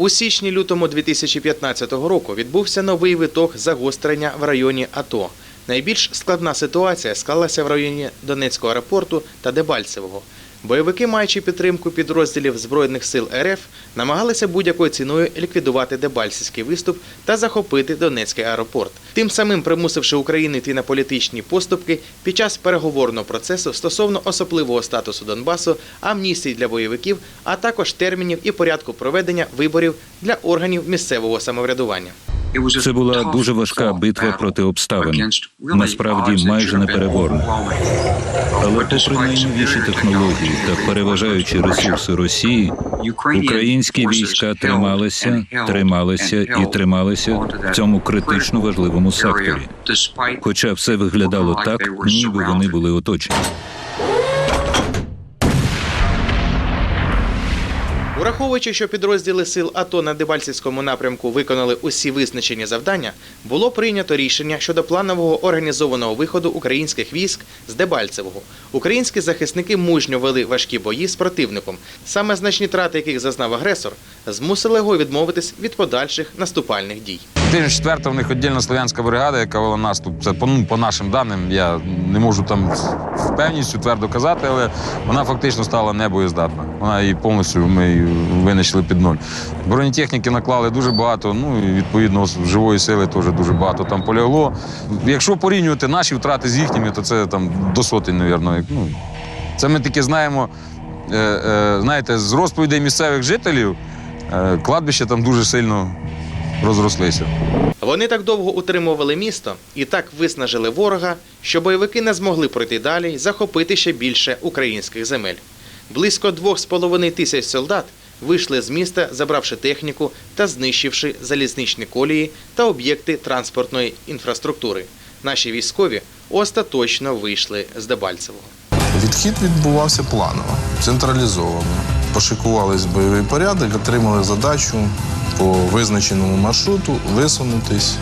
У січні-лютому 2015 року відбувся новий виток загострення в районі АТО. Найбільш складна ситуація склалася в районі Донецького аеропорту та Дебальцевого. Бойовики, маючи підтримку підрозділів Збройних сил РФ, намагалися будь-якою ціною ліквідувати Дебальцевський виступ та захопити Донецький аеропорт, тим самим примусивши Україну йти на політичні поступки під час переговорного процесу стосовно особливого статусу Донбасу, амністій для бойовиків, а також термінів і порядку проведення виборів для органів місцевого самоврядування. Це була дуже важка битва проти обставин. Насправді майже непереборна. Але попри найновіші технології та переважаючі ресурси Росії, українські війська трималися, трималися і трималися в цьому критично важливому секторі. Хоча все виглядало так, ніби вони були оточені. Ураховуючи, що підрозділи сил АТО на Дебальцівському напрямку виконали усі визначені завдання, було прийнято рішення щодо планового організованого виходу українських військ з Дебальцевого. Українські захисники мужньо вели важкі бої з противником. Саме значні трати, яких зазнав агресор, змусили його відмовитись від подальших наступальних дій. 4 в них віддільна слов'янська бригада, яка вела наступ. Це по, ну, по нашим даним. Я не можу там з певністю твердо казати, але вона фактично стала небоєздатна. Вона її повністю ми її винищили під ноль. Бронетехніки наклали дуже багато. Ну і відповідно живої сили теж дуже багато там полягло. Якщо порівнювати наші втрати з їхніми, то це там до сотень, мабуть. Ну, це ми таки знаємо. Е, е, знаєте, з розповідей місцевих жителів е, кладбища там дуже сильно розрослися. Вони так довго утримували місто і так виснажили ворога, що бойовики не змогли пройти далі й захопити ще більше українських земель. Близько двох з половиною тисяч солдат вийшли з міста, забравши техніку та знищивши залізничні колії та об'єкти транспортної інфраструктури. Наші військові остаточно вийшли з Дебальцевого. Відхід відбувався планово, централізовано. Пошикувались бойовий порядок, отримали задачу по визначеному маршруту висунутись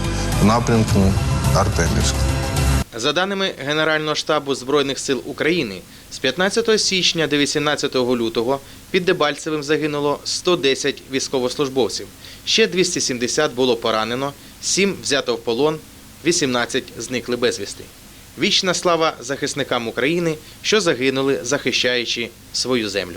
в напрямку Артемівська. За даними Генерального штабу Збройних сил України, з 15 січня до 18 лютого під Дебальцевим загинуло 110 військовослужбовців. Ще 270 було поранено, 7 взято в полон, 18 зникли безвісти. Вічна слава захисникам України, що загинули, захищаючи свою землю.